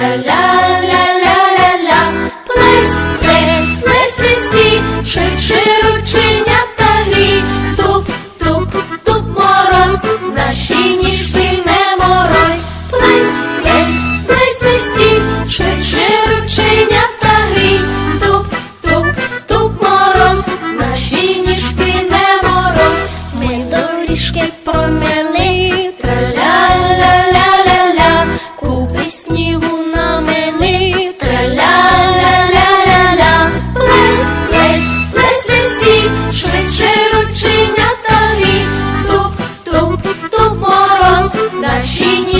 Тра-ля-ля-ля-ля-ля, плес, плес, плес, листі, швидше рученята грі, туп, туп, туп мороз, наші ніжки не мороз, плес, плес, плес, листі, швидше рученята грі, туп, туп, туп мороз, наші ніжки не мороз, ми доріжки.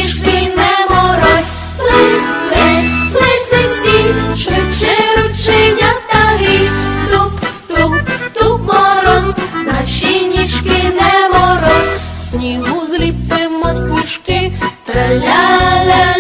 ніжки не морозь, плес, плес, плес, лисі, швидше ручення таги, туп, туп, туп мороз, наші нічки не мороз, снігу зліпимо смішки, траля-ля-ля.